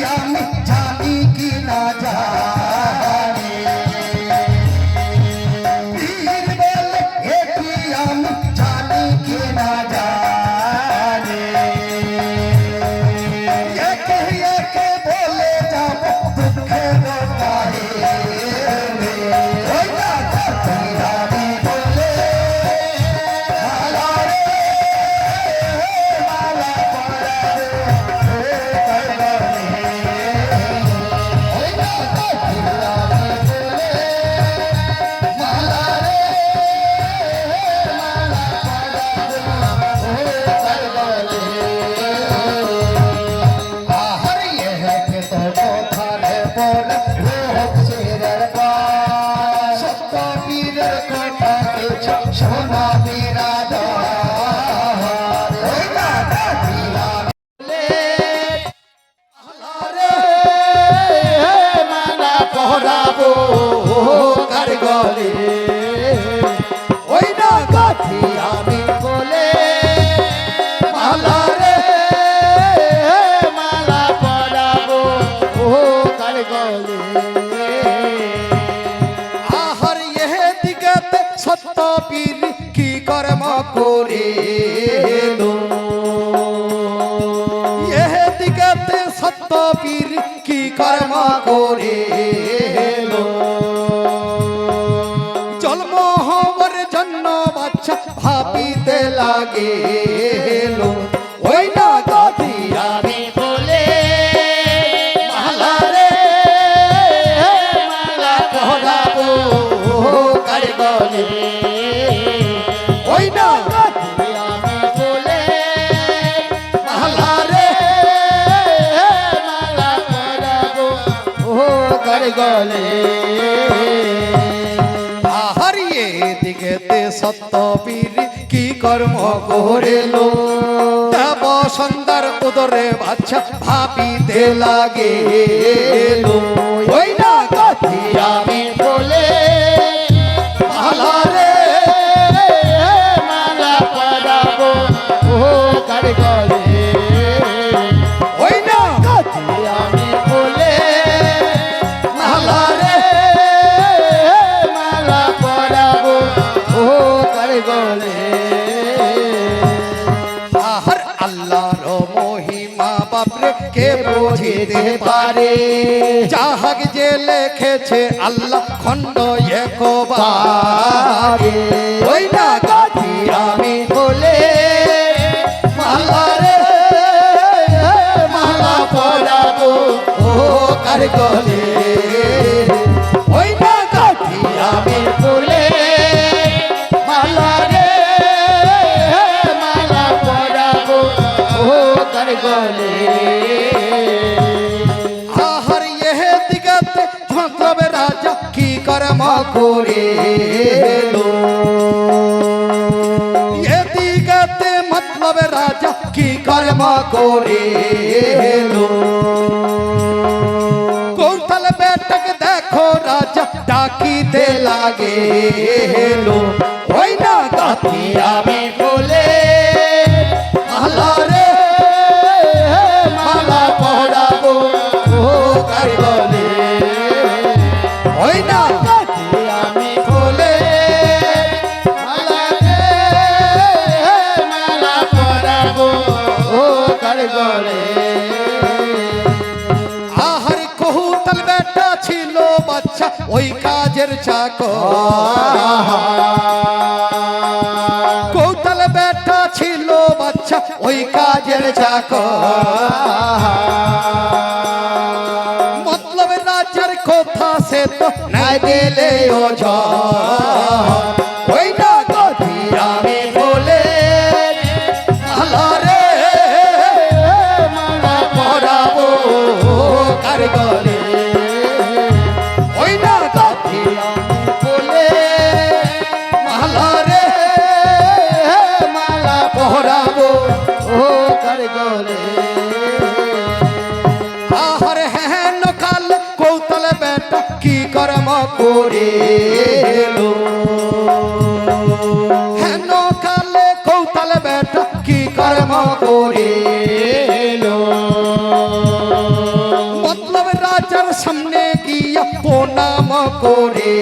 Jaya পড়াবো কার গলে ওই না কাঠি আমি বলে মালা রে মালা পড়াবো কার গলে? করে এহে দিগতে সত্য পীর কি কর্ম করে জন্ম হওয়ার জন্য বাচ্চা ভাবিতে লাগে। গলে হারিয়ে দিকে সত্য বীর কি কর্ম করেল? দেব সুন্দর উদরে বাচ্চা ভাবিতে লাগে আমি বলে কে বুঝিতে পারে। যাহাক যে লেখেছে আল্লাহ খণ্ড একবারে। ওই না গাধি আমি বলে মালা পড়াবো ও কার গলে? ওই না ও কার গলে আহার এহে দিগতে মতলব রাজা কি কর্ম করে এ দিগতে মতলব রাজা কি কর্ম করে কৌশল বেটক দেখো রাজা ডাকিতে লাগে ওই বাচ্চা, ওই কাজের চাকর। কৌতল বেটা ছিল বাচ্চা, ওই কাজের চাকর। মতলব রাজার কথা সে তো নাই দিলে ওই না গলে। আহার হেন কাল কৌতল বেটা, কি কর্ম করে হেন কালে কৌতল বেটা, কি কর্ম করে মতলব রাজার সামনে গিয়া প্রণাম করে